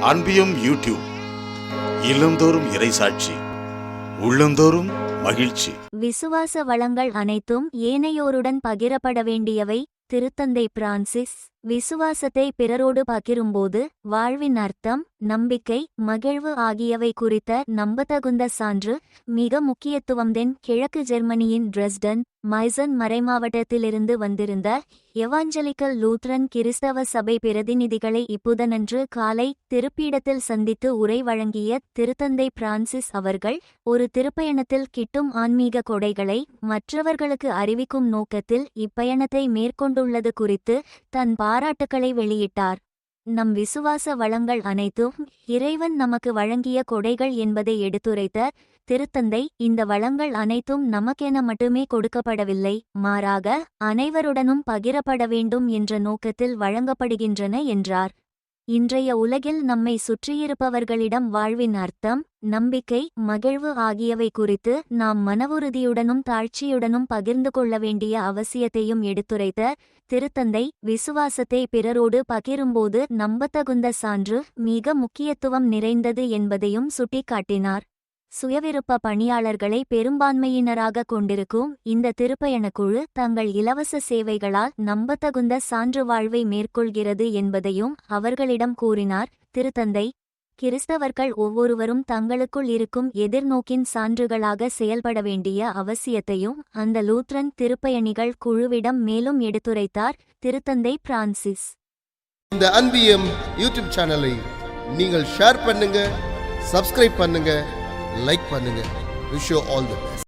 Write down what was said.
அன்பியும் YouTube இல்லந்தோறும் இறைசாட்சி உள்ளந்தோறும் மகிழ்ச்சி. விசுவாச வளங்கள் அனைத்தும் ஏனையோருடன் பகிரப்பட வேண்டியவை திருத்தந்தை பிரான்சிஸ். விசுவாசத்தை பிறரோடு பகிரும்போது வாழ்வின் அர்த்தம் நம்பிக்கை மகிழ்வு ஆகியவை குறித்த நம்பத்தகுந்த சான்று மிக முக்கியத்துவம்தென் கிழக்கு ஜெர்மனியின் டிரெஸ்டன் மைசன் மறைமாவட்டத்திலிருந்து வந்திருந்த எவாஞ்சலிக்கல் லூத்ரன் கிறிஸ்தவ சபை பிரதிநிதிகளை இப்புதனன்று காலை திருப்பீடத்தில் சந்தித்து உரை வழங்கிய திருத்தந்தை பிரான்சிஸ் அவர்கள் ஒரு திருப்பயணத்தில் கிட்டும் ஆன்மீக கொடைகளை மற்றவர்களுக்கு அறிவிக்கும் நோக்கத்தில் இப்பயணத்தை மேற்கொண்டுள்ளது குறித்து தன் பாராட்டுக்களை வெளியிட்டார். நம் விசுவாச வளங்கள் அனைத்தும் இறைவன் நமக்கு வழங்கிய கொடைகள் என்பதை எடுத்துரைத்த திருத்தந்தை இந்த வளங்கள் அனைத்தும் நமக்கென மட்டுமே கொடுக்கப்படவில்லை மாறாக அனைவருடனும் பகிரப்பட வேண்டும் என்ற நோக்கத்தில் வழங்கப்படுகின்றன என்றார். இன்றைய உலகில் நம்மை சுற்றியிருப்பவர்களிடம் வாழ்வின் அர்த்தம் நம்பிக்கை மகிழ்வு ஆகியவை குறித்து நாம் மனவுறுதியுடனும் தாழ்ச்சியுடனும் பகிர்ந்து கொள்ள வேண்டிய அவசியத்தையும் எடுத்துரைத்த திருத்தந்தை விசுவாசத்தை பிறரோடு பகிரும்போது நம்பத்தகுந்த சான்று மிக முக்கியத்துவம் நிறைந்தது என்பதையும் சுட்டிக்காட்டினார். சுயவிருப்ப பணியாளர்களை பெரும்பான்மையினராக கொண்டிருக்கும் இந்த திருப்பயணக்குழு தங்கள் இலவச சேவைகளால் நம்பத்தகுந்த சான்று வாழ்வை மேற்கொள்கிறது என்பதையும் அவர்களிடம் கூறினார். திருத்தந்தை கிறிஸ்தவர்கள் ஒவ்வொருவரும் தங்களுக்குள் இருக்கும் எதிர்நோக்கின் சான்றுகளாக செயல்பட வேண்டிய அவசியத்தையும் அந்த லூத்ரன் திருப்பயணிகள் குழுவிடம் மேலும் எடுத்துரைத்தார். திருத்தந்தை பிரான்சிஸ். இந்த அன்பியம் யூடியூப் சேனலை நீங்கள் ஷேர் பண்ணுங்க சப்ஸ்கிரைப் பண்ணுங்க. லைக் பண்ணுங்க விஷ் ஆல் தி பெஸ்ட்